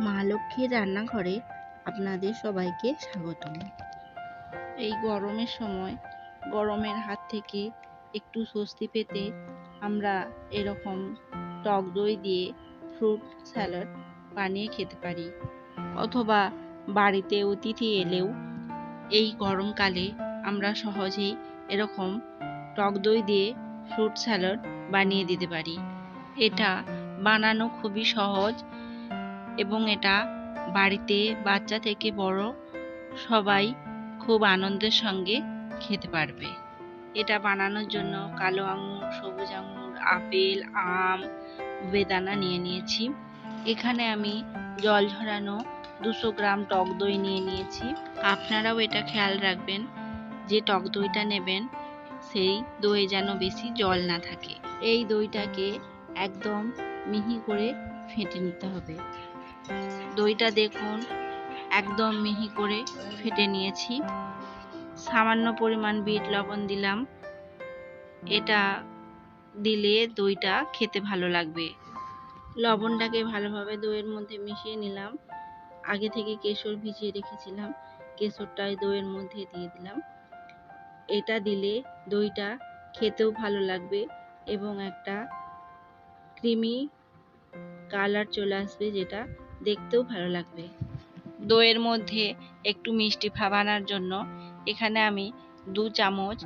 মা লক্ষ্মীর রান্নাঘরে আপনাদের সবাইকে স্বাগতম। এই গরমের সময় গরমের হাত থেকে একটু স্বস্তি পেতে আমরা এরকম টক দই দিয়ে ফ্রুট স্যালাড বানিয়ে খেতে পারি। অথবা বাড়িতে অতিথি এলেও এই গরমকালে আমরা সহজেই এরকম টক দই দিয়ে ফ্রুট স্যালাড বানিয়ে দিতে পারি। এটা বানানো খুবই সহজ এবং এটা বাড়িতে বাচ্চা থেকে বড় সবাই খুব আনন্দের সঙ্গে খেতে পারবে। এটা বানানোর জন্য কালো আঙুর, সবুজ আঙুর, আপেল, আম, বেদানা নিয়ে নিয়েছি। এখানে আমি জল ঝরানো দুশো গ্রাম টক দই নিয়ে নিয়েছি। আপনারাও এটা খেয়াল রাখবেন, যে টক দইটা নেবেন, সেই দই যেন বেশি জল না থাকে। এই দইটাকে একদম মিহি করে ফেটে নিতে হবে। দইটা দেখুন, একদম মিহি করে ফেটে নিয়েছি। সামান্য পরিমাণ বিট লবণ দিলাম। এটা দিলে দইটা খেতে ভালো লাগবে। লবণটাকে ভালোভাবে দইয়ের মধ্যে মিশিয়ে নিলাম। আগে থেকে কেশর ভিজিয়ে রেখেছিলাম। কেশরটা এই দইয়ের মধ্যে দিয়ে দিলাম। এটা দিলে দইটা খেতেও ভালো লাগবে এবং একটা ক্রিমি কালার চলে আসবে যেটা। দেখতেও ভালো লাগবে। দইয়ের মধ্যে একটু মিষ্টি ভাব আনার জন্য এখানে আমি দু চামচ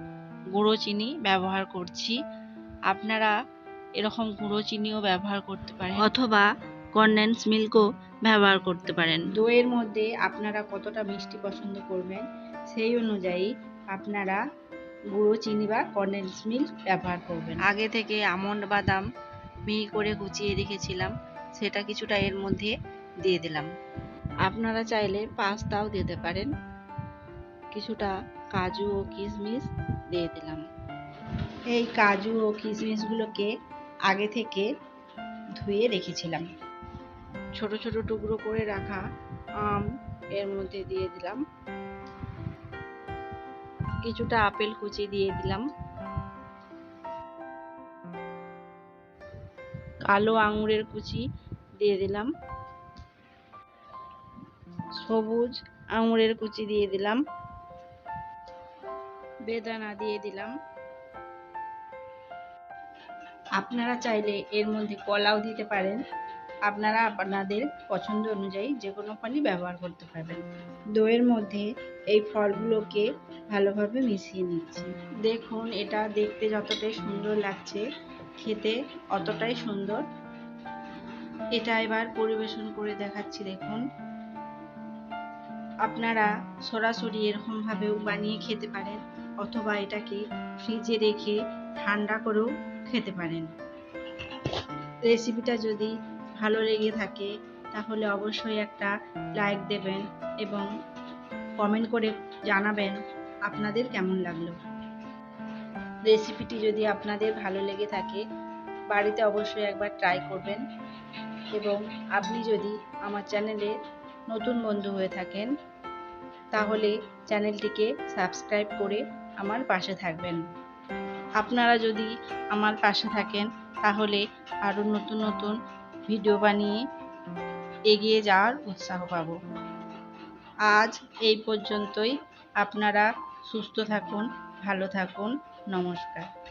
গুঁড়ো চিনি ব্যবহার করছি। আপনারা এরকম গুঁড়ো চিনিও ব্যবহার করতে পারেন। অথবা কনডেন্স মিল্কও ব্যবহার করতে পারেন। দইয়ের মধ্যে আপনারা কতটা মিষ্টি পছন্দ করবেন সেই অনুযায়ী আপনারা গুঁড়ো চিনি বা কনডেন্স মিল্ক ব্যবহার করবেন। আগে থেকে আমন্ড বাদাম মিহি করে কুচিয়ে রেখেছিলাম। সেটা কিছুটা এর মধ্যে দিয়ে দিলাম। আপনারা চাইলে পাস্তাও দিতে পারেন। কিছুটা কাজু ও কিশমিশ দিয়ে দিলাম। এই কাজু ও কিশমিশগুলোকে আগে থেকে ধুয়ে রেখেছিলাম। ছোট ছোট টুকরো করে রাখা আম এর মধ্যে দিয়ে দিলাম। কিছুটা আপেল কুচি দিয়ে দিলাম। কালো আঙুরের কুচি দিয়ে দিলাম। সবুজ আঙুরের কুচি দিয়ে দিলাম। বেদানা দিয়ে দিলাম। আপনারা চাইলে এর মধ্যে কলাও দিতে পারেন। আপনারা আপনাদের পছন্দ অনুযায়ী যে কোনো ফলই ব্যবহার করতে পারবেন। দইয়ের মধ্যে এই ফলগুলোকে ভালোভাবে মিশিয়ে নিচ্ছি। দেখুন, এটা দেখতে যতটাই সুন্দর লাগছে, খেতে অতটাই সুন্দর। এটা এবার পরিবেশন করে দেখাচ্ছি, দেখুন। আপনারা সরাসরি এরকমভাবেও বানিয়ে খেতে পারেন অথবা এটাকে ফ্রিজে রেখে ঠান্ডা করেও খেতে পারেন। রেসিপিটা যদি ভালো লেগে থাকে, তাহলে অবশ্যই একটা লাইক দেবেন এবং কমেন্ট করে জানাবেন আপনাদের কেমন লাগল। রেসিপিটি যদি আপনাদের ভালো লেগে থাকে, বাড়িতে অবশ্যই একবার ট্রাই করবেন এবং আপনি যদি আমার চ্যানেলে নতুন বন্ধু হয়ে থাকেন, তাহলে চ্যানেলটিকে সাবস্ক্রাইব করে আমার পাশে থাকবেন। আপনারা যদি আমার পাশে থাকেন, তাহলে আরও নতুন নতুন ভিডিও বানিয়ে এগিয়ে যাওয়ার উৎসাহ পাব। আজ এই পর্যন্তই। আপনারা সুস্থ থাকুন, ভালো থাকুন। নমস্কার।